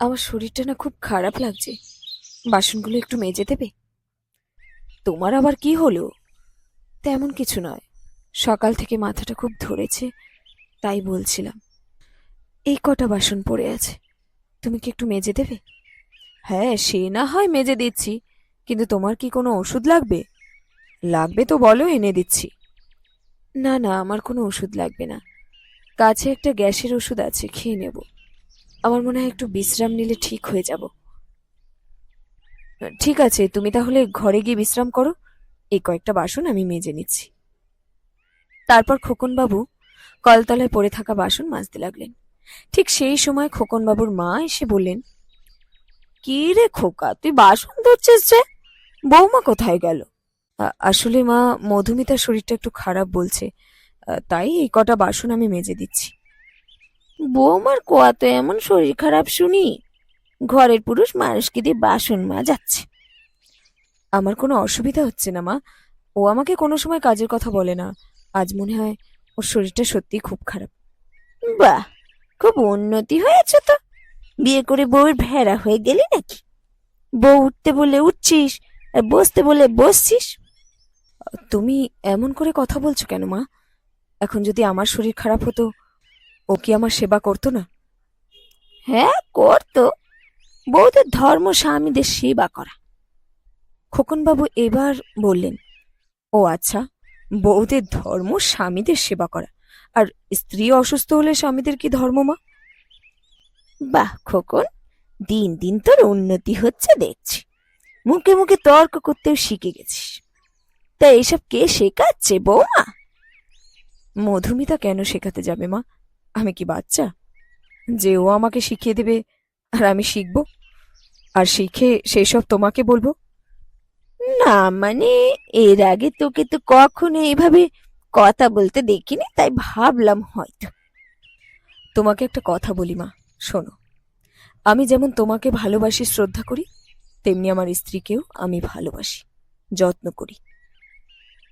আমার শরীরটা না খুব খারাপ লাগছে। বাসনগুলো একটু মেজে দেবে? তোমার আবার কি হলো? তেমন কিছু নয়। সকাল থেকে মাথাটা খুব ধরেছে, তাই বলছিলাম, এই কটা বাসন পড়ে আছে, তুমি কি একটু মেজে দেবে? হ্যাঁ সে না হয় মেজে দিচ্ছি, কিন্তু তোমার কি কোনো ওষুধ লাগবে? লাগবে তো বলো, এনে দিচ্ছি। না না, আমার কোনো ওষুধ লাগবে না। কাছে একটা গ্যাসের ওষুধ আছে, খেয়ে নেব। আমার মনে হয় একটু বিশ্রাম নিলে ঠিক হয়ে যাব। ঠিক আছে, তুমি তাহলে ঘরে গিয়ে বিশ্রাম করো। এই কয়েকটা বাসন আমি মেজে নিচ্ছি। তারপর খোকনবাবু কলতলায় পড়ে থাকা বাসন মাজতে লাগলেন। ঠিক সেই সময় খোকনবাবুর মা এসে বললেন, কি রে খোকা, তুই বাসন ধরছিস যে? বৌমা কোথায় গেল? আসলে মা, মধুমিতার শরীরটা একটু খারাপ বলছে। তাই এই কটা বাসন আমি মেজে দিচ্ছি। বৌমার কোয়া তো এমন শরীর খারাপ শুনি। ঘরের পুরুষ মানুষকে দিয়ে বাসন মাজাচ্ছে। আমার কোনো অসুবিধা হচ্ছে না, মা। ও আমাকে কোনো সময় কাজের কথা বলে না। আজ মনে হয় ওর শরীরটা সত্যিই খুব খারাপ। বাহ! খুব উন্নতি হয়েছে তো। বিয়ে করে বউয়ের ভেড়া হয়ে গেলি নাকি? বউ উঠতে বলে উঠছিস, আর বসতে বলে বসছিস। তুমি এমন করে কথা বলছো কেন, মা? এখন যদি আমার শরীর খারাপ হতো ও কি আমার সেবা করতো না? হ্যাঁ করতো। বউদের ধর্ম স্বামীদের সেবা করা। খোকনবাবু এবার বললেন ও আচ্ছা বউদের ধর্ম স্বামীদের সেবা করা। আর স্ত্রী অসুস্থ হলে স্বামীদের কি ধর্ম মা? বাহ খোকন দিন দিন তোর উন্নতি হচ্ছে দেখছি। মুখে মুখে তর্ক করতেও শিখে গেছিস। তা এসব কে শেখাচ্ছে বৌমা? মধুমিতা কেন শেখাতে যাবে মা? আমি কি বাচ্চা? যে ও আমাকে শিখিয়ে দেবে আর আমি শিখব? আর শিখে সেসব তোমাকে বলব? না মানে এর আগে তোকে তো কখনো এভাবে কথা বলতে দেখিনি, তাই ভাবলাম হয়তো। তোমাকে একটা কথা বলি মা, শোনো। আমি যেমন তোমাকে ভালোবাসি, শ্রদ্ধা করি, তেমনি আমার স্ত্রীকেও আমি ভালোবাসি, যত্ন করি।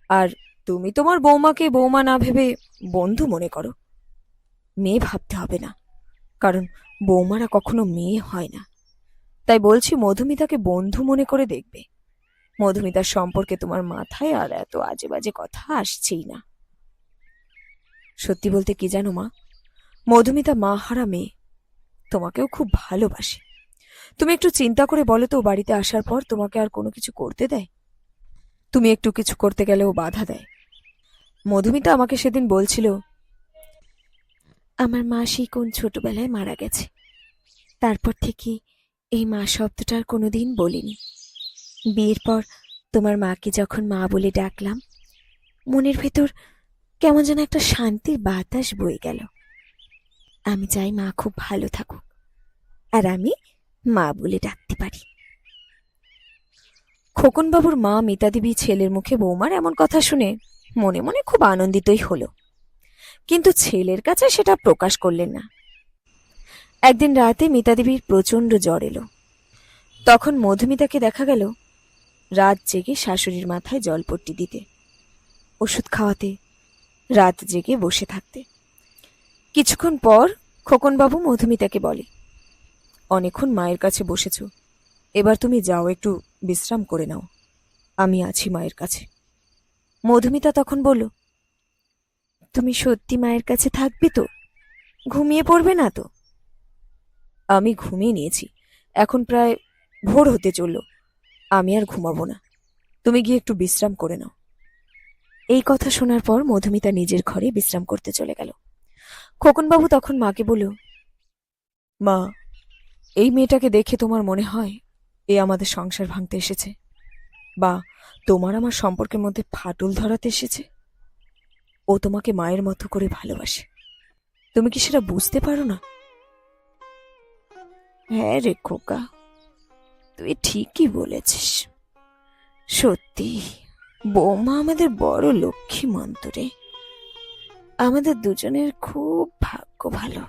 আর তুমি তোমার বৌমাকে বৌমা না ভেবে বন্ধু মনে করো। মেয়ে ভাবতে হবে না। কারণ বৌমারা কখনো মেয়ে হয় না। তাই বলছি মধুমিতাকে বন্ধু মনে করে দেখবে। মধুমিতার সম্পর্কে তোমার মাথায় আর এত আজে বাজে কথা আসছেই না। সত্যি বলতে কি জানো মা? মধুমিতা মা হারা মেয়ে। তোমাকেও খুব ভালোবাসে। তুমি একটু চিন্তা করে বলো তো বাড়িতে আসার পর তোমাকে আর কোনো কিছু করতে দেয়? তুমি একটু কিছু করতে গেলে ও বাধা দেয়। মধুমিতা আমাকে সেদিন বলছিল আমার মা সেই কোন ছোটবেলায় মারা গেছে। তারপর থেকে এই মা শব্দটার আর কোনোদিন বলিনি। বিয়ের পর তোমার মাকে যখন মা বলে ডাকলাম, মনের ভেতর কেমন যেন একটা শান্তির বাতাস বয়ে গেল। আমি চাই মা খুব ভালো থাকুক, আর আমি মা বলে ডাকতে পারি। খোকনবাবুর মা মিতা দেবী ছেলের মুখে বৌমার এমন কথা শুনে মনে মনে খুব আনন্দিতই হলো। কিন্তু ছেলের কাছে সেটা প্রকাশ করলেন না। একদিন রাতে মিতা দেবীর প্রচণ্ড জ্বর এলো। তখন মধুমিতাকে দেখা গেল, রাত জেগে শাশুড়ির মাথায় জলপট্টি দিতে, ওষুধ খাওয়াতে, রাত জেগে বসে থাকতে। কিছুক্ষণ পর খোকনবাবু মধুমিতাকে বলে, অনেকক্ষণ মায়ের কাছে বসেছ, এবার তুমি যাও, একটু বিশ্রাম করে নাও, আমি আছি মায়ের কাছে। মধুমিতা তখন বলল তুমি সত্যি মায়ের কাছে থাকবে তো? ঘুমিয়ে পড়বে না তো? আমি ঘুমিয়ে নিয়েছি। এখন প্রায় ভোর হতে চলল। আমি আর ঘুমাবো না। তুমি গিয়ে একটু বিশ্রাম করে নাও। এই কথা শোনার পর মধুমিতা নিজের ঘরে বিশ্রাম করতে চলে গেল। খোকনবাবু তখন মাকে বলল, মা, এই মেয়েটাকে দেখে তোমার মনে হয় এ আমাদের সংসার ভাঙতে এসেছে? বা তোমার আমার সম্পর্কের মধ্যে ফাটল ধরাতে এসেছে? ও তোমাকে মায়ের মতো করে ভালোবাসে। তুমি কি সেটা বুঝতে পারো না? হ্যাঁ রে খোকা, তুই ঠিকই বলেছিস। সত্যি, বৌমা আমাদের বড় লক্ষ্মী মন্তরে আমাদের দুজনের খুব ভাগ্য ভালো।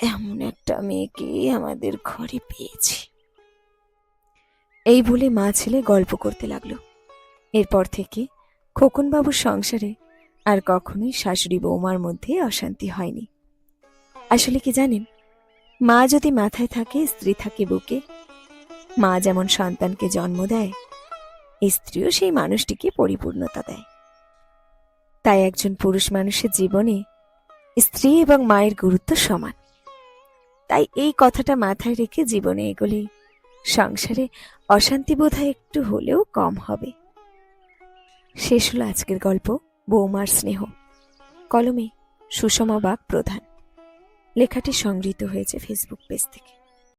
এমন একটা মেয়েকে আমাদের ঘরে পেয়েছি। এই বলে মা ছেলে গল্প করতে লাগল। এরপর থেকে খোকনবাবুর সংসারে আর কখনোই শাশুড়ি বৌমার মধ্যে অশান্তি হয়নি। আসলে কি জানেন, মা যদি মাথায় থাকে, স্ত্রী থাকে বুকে। মা যেমন সন্তানকে জন্ম দেয়, স্ত্রীও সেই মানুষটিকে পরিপূর্ণতা দেয়। তাই একজন পুরুষ মানুষের জীবনে স্ত্রী এবং মায়ের গুরুত্ব সমান। তাই এই কথাটা মাথায় রেখে জীবনে এগোলে সংসারে অশান্তি বোধহয় একটু হলেও কম হবে। শেষ হলো আজকের গল্প। বৌমার স্নেহ। কলমে সুষমা বাগ প্রধান লেখাটি সংগৃহীত হয়েছে ফেসবুক পেজ থেকে।